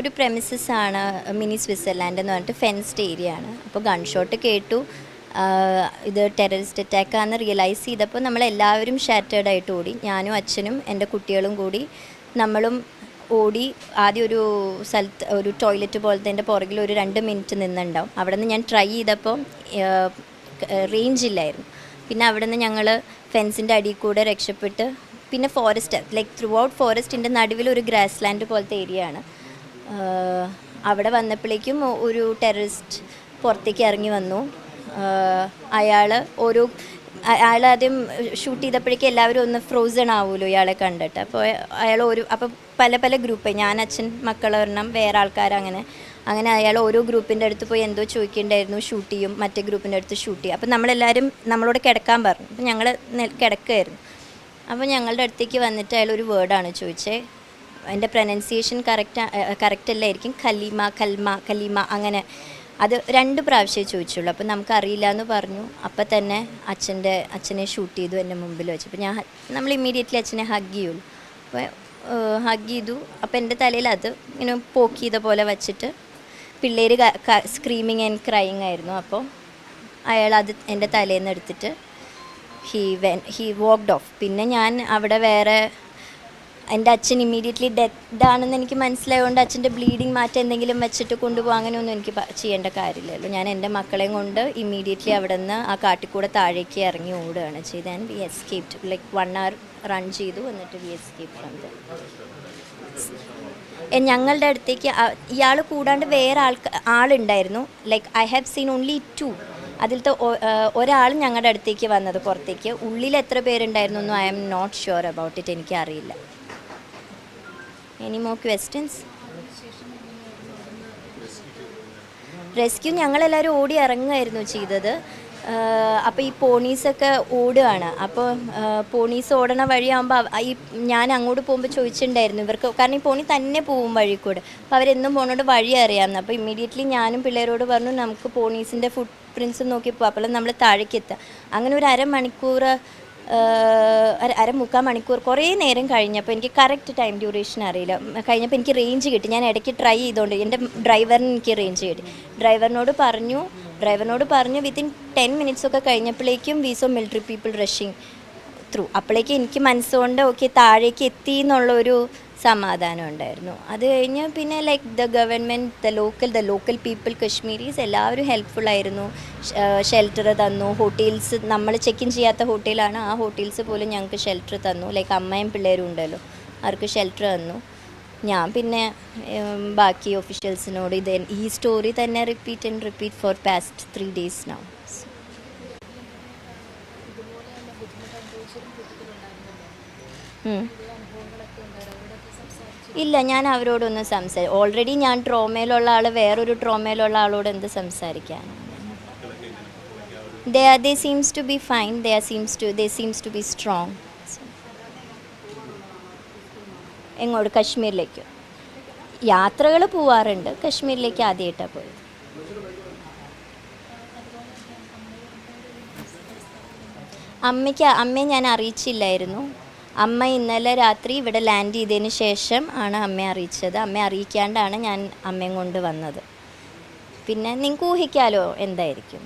ഒരു പ്രെമിസസ് ആണ് mini Switzerland എന്ന് പറഞ്ഞിട്ട് ഫെൻസ്ഡ് ഏരിയ ആണ്. അപ്പോൾ ഗൺഷോട്ട് കേട്ടു. ഇത് ടെററിസ്റ്റ് അറ്റാക്കാന്ന് റിയലൈസ് ചെയ്തപ്പോൾ നമ്മളെല്ലാവരും ഷാറ്റേഡ് ആയിട്ട് ഓടി. ഞാനും അച്ഛനും എന്റെ കുട്ടികളും കൂടി നമ്മളും ഓടി. ആദ്യം ഒരു സ്ഥലത്ത് ഒരു ടോയ്ലറ്റ് പോലത്തെ എന്റെ പുറകിൽ ഒരു രണ്ട് മിനിറ്റ് നിന്നുണ്ടാവും. അവിടെ നിന്ന് ഞാൻ ട്രൈ ചെയ്തപ്പോൾ റേഞ്ച് ഇല്ലായിരുന്നു. പിന്നെ അവിടെ നിന്ന് ഞങ്ങൾ ഫെൻസിന്റെ അടിയിൽ കൂടെ രക്ഷപ്പെട്ട് പിന്നെ ഫോറസ്റ്റ് ലൈക്ക് ത്രൂ ഔട്ട് ഫോറസ്റ്റിന്റെ നടുവിൽ ഒരു ഗ്രാസ് ലാൻഡ് പോലത്തെ ഏരിയ ആണ്. അവിടെ വന്നപ്പോഴേക്കും ഒരു ടെററിസ്റ്റ് പുറത്തേക്ക് ഇറങ്ങി വന്നു. അയാൾ ഓരോ അയാൾ ആദ്യം ഷൂട്ട് ചെയ്തപ്പോഴേക്കും എല്ലാവരും ഒന്ന് ഫ്രോസൺ ആവുമല്ലോ ഇയാളെ കണ്ടിട്ട്. അപ്പോൾ അയാൾ ഒരു അപ്പോൾ പല പല ഗ്രൂപ്പ് ഞാൻ അച്ഛൻ മക്കളൊരെണ്ണം വേറെ ആൾക്കാർ അങ്ങനെ. അങ്ങനെ അയാൾ ഓരോ ഗ്രൂപ്പിന്റെ അടുത്ത് പോയി എന്തോ ചോദിക്കേണ്ടായിരുന്നു ഷൂട്ട് ചെയ്യും. മറ്റേ ഗ്രൂപ്പിന്റെ അടുത്ത് ഷൂട്ട് ചെയ്യും. അപ്പോൾ നമ്മളെല്ലാവരും നമ്മളോട് കിടക്കാൻ പറഞ്ഞു. അപ്പോൾ ഞങ്ങൾ കിടക്കുമായിരുന്നു അപ്പോൾ ഞങ്ങളുടെ അടുത്തേക്ക് വന്നിട്ട് അയാൾ ഒരു വേർഡാണ് ചോദിച്ചത് എന്റെ പ്രൊനൗൺസിയേഷൻ കറക്റ്റ് കറക്റ്റ് അല്ലായിരിക്കും. ഖലീമ കൽമ ഖലീമ അങ്ങനെ. അത് രണ്ട് പ്രാവശ്യം ചോദിച്ചുള്ളൂ. നമുക്ക് അറിയില്ല എന്ന് പറഞ്ഞു. അപ്പം തന്നെ അച്ഛന്റെ അച്ഛനെ ഷൂട്ട് ചെയ്തു എന്റെ മുമ്പിൽ വെച്ച്. അപ്പോൾ ഞാൻ നമ്മൾ ഇമ്മീഡിയറ്റ്ലി അച്ഛനെ ഹഗ് ചെയ്യുള്ളൂ. അപ്പോൾ ഹഗ് ചെയ്തു. അപ്പോൾ എന്റെ തലയിൽ അത് ഇങ്ങനെ പോക്ക് ചെയ്ത പോലെ വച്ചിട്ട് പിള്ളേർ സ്ക്രീമിങ് ആൻഡ് ക്രൈങ് ആയിരുന്നു. അപ്പോൾ അയാൾ അത് എന്റെ തലേന്ന് എടുത്തിട്ട് he when he walked off പിന്നെ ഞാൻ അവിടെ വേറെ എന്റെ അച്ഛൻ ഇമ്മീഡിയറ്റ്ലി ഡെത്ത് ആണെന്ന് എനിക്ക് മനസ്സിലായതുകൊണ്ട് അച്ഛന്റെ ബ്ലീഡിങ് മാറ്റം എന്തെങ്കിലും വെച്ചിട്ട് കൊണ്ടുപോകാൻ അങ്ങനെയൊന്നും എനിക്ക് ചെയ്യേണ്ട കാര്യമില്ലല്ലോ. ഞാൻ എന്റെ മക്കളെയും കൊണ്ട് ഇമ്മീഡിയറ്റ്ലി അവിടെ നിന്ന് ആ കാട്ടിക്കൂടെ താഴേക്ക് ഇറങ്ങി ഓടുകയാണ് ചെയ്ത് and we escaped like one hour run ചെയ്തു. എന്നിട്ട് വി എസ്കേപ്പ് ഫ്രം ഞങ്ങളുടെ അടുത്തേക്ക് ഇയാൾ കൂടാണ്ട് വേറെ ആൾക്ക് ആളുണ്ടായിരുന്നു. Like I have seen only two അതിലത്തെ ഒരാൾ ഞങ്ങളുടെ അടുത്തേക്ക് വന്നത് പുറത്തേക്ക്. ഉള്ളിൽ എത്ര പേരുണ്ടായിരുന്നു ഒന്നും I'm not sure about it എനിക്ക് അറിയില്ല എനി മോർ ക്വസ്റ്റ്യൻസ് റെസ്ക്യൂ ഞങ്ങളെല്ലാവരും ഓടി ഇറങ്ങുമായിരുന്നു ചെയ്തത്. അപ്പോൾ ഈ പോണീസൊക്കെ ഓടുകയാണ്. അപ്പോൾ പോണീസ് ഓടണ വഴിയാകുമ്പോൾ ഈ ഞാൻ അങ്ങോട്ട് പോകുമ്പോൾ ചോദിച്ചിട്ടുണ്ടായിരുന്നു ഇവർക്ക്. കാരണം ഈ പോണി തന്നെ പോകും വഴി കൂടെ അപ്പോൾ അവരെന്നും പോണോട് വഴി അറിയാമെന്ന് അപ്പോൾ ഇമ്മീഡിയറ്റ്ലി ഞാനും പിള്ളേരോട് പറഞ്ഞു നമുക്ക് പോണീസിന്റെ ഫുട് പ്രിൻസ് നോക്കി പോകാം അപ്പോൾ നമ്മൾ താഴേക്ക് അങ്ങനെ ഒരു അരമണിക്കൂർ അര മുക്കാൽ മണിക്കൂർ കുറേ നേരം കഴിഞ്ഞപ്പോൾ എനിക്ക് കറക്റ്റ് ടൈം ഡ്യൂറേഷൻ അറിയില്ല. കഴിഞ്ഞപ്പോൾ എനിക്ക് റേഞ്ച് കിട്ടി. ഞാൻ ഇടയ്ക്ക് ട്രൈ ചെയ്തുകൊണ്ട് എന്റെ ഡ്രൈവറിന് എനിക്ക് റേഞ്ച് കിട്ടി. ഡ്രൈവറിനോട് പറഞ്ഞു ഡ്രൈവറിനോട് പറഞ്ഞു വിത്തിൻ ടെൻ മിനിറ്റ്സ് ഒക്കെ കഴിഞ്ഞപ്പോഴേക്കും we saw military people rushing through അപ്പോഴേക്കും എനിക്ക് മനസ്സുകൊണ്ട് ഓക്കെ താഴേക്ക് എത്തി എന്നുള്ളൊരു സമാധാനം ഉണ്ടായിരുന്നു അത് കഴിഞ്ഞ് പിന്നെ like the government the local the local people Kashmiris എല്ലാവരും ഹെൽപ്ഫുൾ ആയിരുന്നു. ഷെൽട്ടർ തന്നു. ഹോട്ടൽസ് നമ്മൾ ചെക്ക് ഇൻ ചെയ്യാത്ത ഹോട്ടലാണ് ആ ഹോട്ടൽസ് പോലും ഞങ്ങൾക്ക് ഷെൽട്ടർ തന്നു. ലൈക്ക് അമ്മയും പിള്ളേരും ഉണ്ടല്ലോ. അവർക്ക് ഷെൽട്ടർ തന്നു. ഞാൻ പിന്നെ ബാക്കി ഒഫീഷ്യൽസിനോട് ഇത് ഈ സ്റ്റോറി തന്നെ repeat and repeat for past three days now ഇല്ല ഞാൻ അവരോടൊന്നും സംസാരി ഓൾറെഡി ഞാൻ ട്രോമയിലുള്ള ആൾ വേറൊരു ട്രോമയിലുള്ള ആളോട് എന്ത് സംസാരിക്കാനാണ് they seems to be fine they are seems to they seems to be strong എങ്ങോട്ട്? കശ്മീരിലേക്ക്. യാത്രകൾ പോവാറുണ്ട്. കശ്മീരിലേക്ക് ആദ്യമായിട്ടാണ് പോയത്. അമ്മയ്ക്ക് അമ്മയെ ഞാൻ അറിയിച്ചില്ലായിരുന്നു. അമ്മ ഇന്നലെ രാത്രി ഇവിടെ ലാൻഡ് ചെയ്തതിന് ശേഷം ആണ് അമ്മയെ അറിയിച്ചത് അമ്മയെ അറിയിക്കാണ്ടാണ് ഞാൻ അമ്മയും കൊണ്ട് വന്നത് പിന്നെ നിങ്ങൾക്ക് ഊഹിക്കാലോ എന്തായിരിക്കും.